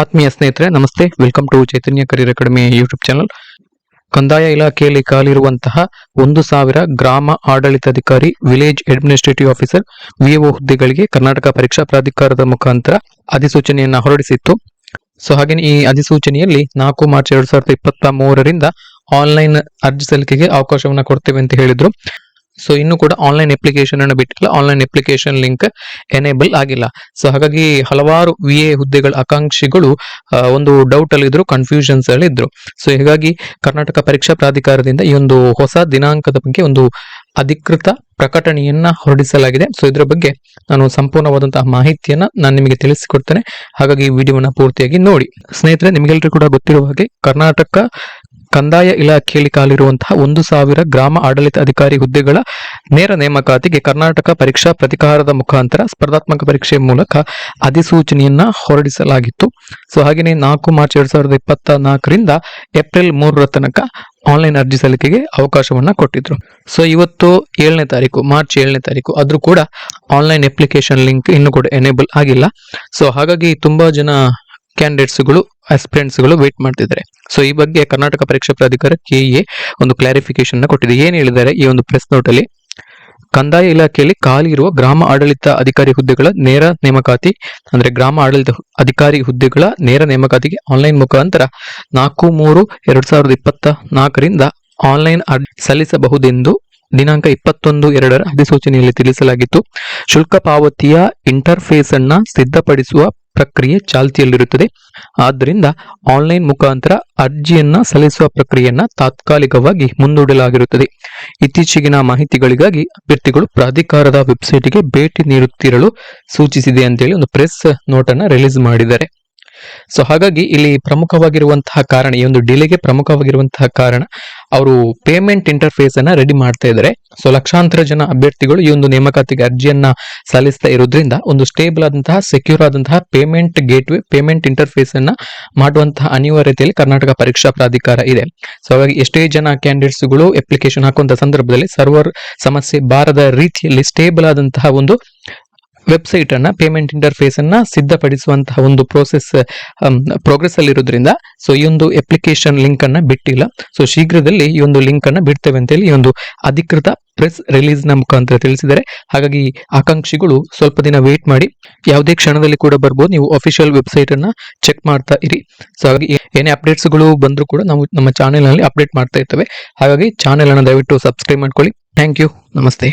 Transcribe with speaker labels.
Speaker 1: ಆತ್ಮೀಯ ಸ್ನೇಹಿತರೆ, ನಮಸ್ತೆ. Welcome to Chaitanya career academy YouTube channel ಕಂದಾಯ ಇಲಾಖೆಯಲ್ಲಿ ಕಾಲಿರುವಂತಹ ಒಂದು ಸಾವಿರ ಗ್ರಾಮ ಆಡಳಿತಾಧಿಕಾರಿ ವಿಲೇಜ್ ಅಡ್ಮಿನಿಸ್ಟ್ರೇಟಿವ್ ಆಫೀಸರ್ ವಿಒ ಹುದ್ದೆಗಳಿಗೆ ಕರ್ನಾಟಕ ಪರೀಕ್ಷಾ ಪ್ರಾಧಿಕಾರದ ಮುಖಾಂತರ ಅಧಿಸೂಚನೆಯನ್ನ ಹೊರಡಿಸಿತ್ತು. ಸೊ ಹಾಗೆ ಈ ಅಧಿಸೂಚನೆಯಲ್ಲಿ ನಾಲ್ಕು ಮಾರ್ಚ್ ಎರಡ್ ಸಾವಿರದ ಇಪ್ಪತ್ತ ಮೂರರಿಂದ ಆನ್ಲೈನ್ ಅರ್ಜಿ ಸಲ್ಲಿಕೆಗೆ ಅವಕಾಶವನ್ನ ಕೊಡ್ತೇವೆ ಅಂತ ಹೇಳಿದ್ರು. ಸೊ ಇನ್ನು ಕೂಡ ಆನ್ಲೈನ್ ಅಪ್ಲಿಕೇಶನ್ ಅನ್ನು ಬಿಟ್ಟಿಲ್ಲ ಆನ್ಲೈನ್ ಅಪ್ಲಿಕೇಶನ್ ಲಿಂಕ್ ಎನೇಬಲ್ ಆಗಿಲ್ಲ. ಸೊ ಹಾಗಾಗಿ ಹಲವಾರು ವಿ ಎ ಹುದ್ದೆಗಳ ಆಕಾಂಕ್ಷಿಗಳು ಒಂದು ಡೌಟ್ ಅಲ್ಲಿ ಇದ್ರು ಕನ್ಫ್ಯೂಷನ್ಸ್ ಅಲ್ಲಿ ಇದ್ರು. ಸೊ ಹೀಗಾಗಿ ಕರ್ನಾಟಕ ಪರೀಕ್ಷಾ ಪ್ರಾಧಿಕಾರದಿಂದ ಈ ಒಂದು ಹೊಸ ದಿನಾಂಕದ ಬಗ್ಗೆ ಒಂದು ಅಧಿಕೃತ ಪ್ರಕಟಣೆಯನ್ನ ಹೊರಡಿಸಲಾಗಿದೆ. ಸೊ ಇದರ ಬಗ್ಗೆ ನಾನು ಸಂಪೂರ್ಣವಾದಂತಹ ಮಾಹಿತಿಯನ್ನ ನಾನು ನಿಮಗೆ ತಿಳಿಸಿಕೊಡ್ತೇನೆ. ಹಾಗಾಗಿ ಈ ವಿಡಿಯೋನ ಪೂರ್ತಿಯಾಗಿ ನೋಡಿ. ಸ್ನೇಹಿತರೆ ನಿಮಗೆಲ್ಲರೂ ಕೂಡ ಗೊತ್ತಿರುವ ಹಾಗೆ ಕರ್ನಾಟಕ ಕಂದಾಯ ಇಲಾಖೆಯಲ್ಲಿ ಕಾಲಿರುವಂತಹ ಒಂದು ಸಾವಿರ ಗ್ರಾಮ ಆಡಳಿತ ಅಧಿಕಾರಿ ಹುದ್ದೆಗಳ ನೇರ ನೇಮಕಾತಿಗೆ ಕರ್ನಾಟಕ ಪರೀಕ್ಷಾ ಪ್ರತಿಕಾರದ ಮುಖಾಂತರ ಸ್ಪರ್ಧಾತ್ಮಕ ಪರೀಕ್ಷೆ ಮೂಲಕ ಅಧಿಸೂಚನೆಯನ್ನ ಹೊರಡಿಸಲಾಗಿತ್ತು. ಸೊ ಹಾಗೆಯೇ ನಾಲ್ಕು ಮಾರ್ಚ್ ಎರಡ್ ಸಾವಿರದ ಇಪ್ಪತ್ತ ನಾಲ್ಕರಿಂದ ಏಪ್ರಿಲ್ ಮೂರರ ತನಕ ಆನ್ಲೈನ್ ಅರ್ಜಿ ಸಲ್ಲಿಕೆಗೆ ಅವಕಾಶವನ್ನ ಕೊಟ್ಟಿದ್ರು. ಸೊ, ಇವತ್ತು ಏಳನೇ ತಾರೀಕು, ಮಾರ್ಚ್ ಏಳನೇ ತಾರೀಕು, ಆದ್ರೂ ಕೂಡ ಆನ್ಲೈನ್ ಅಪ್ಲಿಕೇಶನ್ ಲಿಂಕ್ ಇನ್ನು ಕೂಡ ಎನೇಬಲ್ ಆಗಿಲ್ಲ. ಸೊ, ಹಾಗಾಗಿ ತುಂಬಾ ಜನ ಕ್ಯಾಂಡಿಡೇಟ್ಸ್ಗಳು ಗಳು ವೇಟ್ ಮಾಡ್ತಿದ್ದಾರೆ. ಸೊ ಈ ಬಗ್ಗೆ ಕರ್ನಾಟಕ ಪರೀಕ್ಷಾ ಪ್ರಾಧಿಕಾರ ಕೆಇಎ ಒಂದು ಕ್ಲಾರಿಫಿಕೇಶನ್ ಕೊಟ್ಟಿದೆ. ಏನು ಹೇಳಿದ್ದಾರೆ? ಈ ಒಂದು ಪ್ರೆಸ್ ನೋಟ್ ಅಲ್ಲಿ, ಕಂದಾಯ ಇಲಾಖೆಯಲ್ಲಿ ಖಾಲಿ ಇರುವ ಗ್ರಾಮ ಆಡಳಿತ ಅಧಿಕಾರಿ ಹುದ್ದೆಗಳ ನೇರ ನೇಮಕಾತಿ, ಅಂದ್ರೆ ಗ್ರಾಮ ಆಡಳಿತ ಅಧಿಕಾರಿ ಹುದ್ದೆಗಳ ನೇರ ನೇಮಕಾತಿಗೆ ಆನ್ಲೈನ್ ಮುಖಾಂತರ ನಾಲ್ಕು ಮೂರು ಎರಡ್ ಸಾವಿರದ ಇಪ್ಪತ್ತ ನಾಲ್ಕರಿಂದ ಆನ್ಲೈನ್ ಸಲ್ಲಿಸಬಹುದೆಂದು ದಿನಾಂಕ ಇಪ್ಪತ್ತೊಂದು ಎರಡರ ಅಧಿಸೂಚನೆಯಲ್ಲಿ ತಿಳಿಸಲಾಗಿತ್ತು. ಶುಲ್ಕ ಪಾವತಿಯ ಇಂಟರ್ಫೇಸ್ ಅನ್ನ ಸಿದ್ಧಪಡಿಸುವ ಪ್ರಕ್ರಿಯೆ ಚಾಲ್ತಿಯಲ್ಲಿರುತ್ತದೆ. ಆದ್ದರಿಂದ ಆನ್ಲೈನ್ ಮುಖಾಂತರ ಅರ್ಜಿಯನ್ನ ಸಲ್ಲಿಸುವ ಪ್ರಕ್ರಿಯೆಯನ್ನ ತಾತ್ಕಾಲಿಕವಾಗಿ ಮುಂದೂಡಲಾಗಿರುತ್ತದೆ. ಇತ್ತೀಚೆಗಿನ ಮಾಹಿತಿಗಳಿಗಾಗಿ ಅಭ್ಯರ್ಥಿಗಳು ಪ್ರಾಧಿಕಾರದ ವೆಬ್ಸೈಟ್ಗೆ ಭೇಟಿ ನೀಡುತ್ತಿರಲು ಸೂಚಿಸಿದೆ ಅಂತೇಳಿ ಒಂದು ಪ್ರೆಸ್ ನೋಟ್ ಅನ್ನ ರಿಲೀಸ್ ಮಾಡಿದ್ದಾರೆ. ಸೊ ಹಾಗಾಗಿ ಇಲ್ಲಿ ಪ್ರಮುಖವಾಗಿರುವಂತಹ ಕಾರಣ, ಈ ಒಂದು ಡಿಲೆಗೆ ಪ್ರಮುಖವಾಗಿರುವಂತಹ ಕಾರಣ, ಅವರು ಪೇಮೆಂಟ್ ಇಂಟರ್ಫೇಸ್ ಅನ್ನ ರೆಡಿ ಮಾಡ್ತಾ ಇದ್ದಾರೆ. ಸೊ ಲಕ್ಷಾಂತರ ಜನ ಅಭ್ಯರ್ಥಿಗಳು ಈ ಒಂದು ನೇಮಕಾತಿಗೆ ಅರ್ಜಿಯನ್ನ ಸಲ್ಲಿಸ್ತಾ ಇರೋದ್ರಿಂದ ಒಂದು ಸ್ಟೇಬಲ್ ಆದಂತಹ ಸೆಕ್ಯೂರ್ ಆದಂತಹ payment gateway payment interface ಅನ್ನ ಮಾಡುವಂತಹ ಅನಿವಾರ್ಯತೆಯಲ್ಲಿ ಕರ್ನಾಟಕ ಪರೀಕ್ಷಾ ಪ್ರಾಧಿಕಾರ ಇದೆ. ಸೊ ಹಾಗಾಗಿ ಎಷ್ಟೇ ಜನ ಕ್ಯಾಂಡಿಡೇಟ್ಸ್ಗಳು ಅಪ್ಲಿಕೇಶನ್ ಹಾಕುವಂತ ಸಂದರ್ಭದಲ್ಲಿ ಸರ್ವರ್ ಸಮಸ್ಯೆ ಬಾರದ ರೀತಿಯಲ್ಲಿ ಸ್ಟೇಬಲ್ ಆದಂತಹ ಒಂದು ವೆಬ್ಸೈಟ್ ಅನ್ನ ಪೇಮೆಂಟ್ ಇಂಟರ್ಫೇಸ್ ಅನ್ನ ಸಿದ್ಧಪಡಿಸುವಂತಹ ಒಂದು ಪ್ರೋಸೆಸ್ ಪ್ರೋಗ್ರೆಸ್ ಅಲ್ಲಿ ಇರೋದ್ರಿಂದ ಸೊ ಈ ಒಂದು ಅಪ್ಲಿಕೇಶನ್ ಲಿಂಕ್ ಅನ್ನ ಬಿಟ್ಟಿಲ್ಲ. ಸೊ ಶೀಘ್ರದಲ್ಲಿ ಈ ಒಂದು ಲಿಂಕ್ ಅನ್ನ ಬಿಡ್ತೇವೆ ಅಂತ ಹೇಳಿ ಈ ಒಂದು ಅಧಿಕೃತ ಪ್ರೆಸ್ ರಿಲೀಸ್ನ ಮುಖಾಂತರ ತಿಳಿಸಿದ್ದಾರೆ. ಹಾಗಾಗಿ ಆಕಾಂಕ್ಷಿಗಳು ಸ್ವಲ್ಪ ದಿನ ವೇಟ್ ಮಾಡಿ, ಯಾವುದೇ ಕ್ಷಣದಲ್ಲಿ ಕೂಡ ಬರ್ಬೋದು, ನೀವು ಅಫಿಷಿಯಲ್ ವೆಬ್ಸೈಟ್ ಅನ್ನ ಚೆಕ್ ಮಾಡ್ತಾ ಇರಿ. ಸೊ ಹಾಗಾಗಿ ಏನೇ ಅಪ್ಡೇಟ್ಸ್ಗಳು ಬಂದರೂ ಕೂಡ ನಾವು ನಮ್ಮ ಚಾನೆಲ್ನಲ್ಲಿ ಅಪ್ಡೇಟ್ ಮಾಡ್ತಾ ಇರ್ತೇವೆ. ಹಾಗಾಗಿ ಚಾನೆಲ್ ಅನ್ನು ದಯವಿಟ್ಟು ಸಬ್ಸ್ಕ್ರೈಬ್ ಮಾಡ್ಕೊಳ್ಳಿ. ಥ್ಯಾಂಕ್ ಯು ನಮಸ್ತೆ.